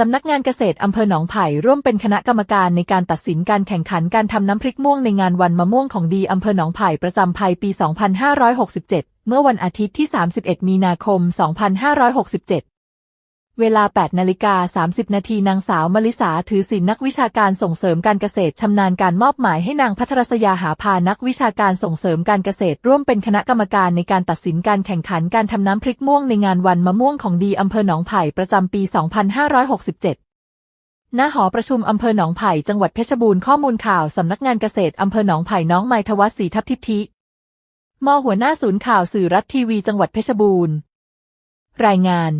สำนักงานเกษตรอำเภอหนองไผ่ร่วมเป็นคณะกรรมการในการตัดสินการแข่งขันการทำน้ำพริกม่วงในงานวันมะม่วงของดีอำเภอหนองไผ่ประจำภัยปี 2567 เมื่อวันอาทิตย์ที่ 31 มีนาคม 2567 เวลา 8 นาฬิกา 30 นาทีนางสาวมลิสาถือศิลนักวิชาการส่งเสริมการเกษตรชำนาญการมอบหมายให้นางพัทรศยาหาพานักวิชาการส่งเสริมการเกษตร ร่วมเป็นคณะกรรมการในการตัดสินการแข่งขันการทำน้ำพริกม่วงในงานวันมะม่วงของดีอำเภอหนองไผ่ประจำปี 2567ณหอประชุมอำเภอหนองไผ่ จังหวัดเพชรบูรณ์ข้อมูลข่าว สำนักงานเกษตรอำเภอหนองไผ่ น้องไมทวัฒน์ศรีทัพทิพธิมหัวหน้าศูนย์ข่าวสื่อรัฐทีวี จังหวัดเพชรบูรณ์ รายงาน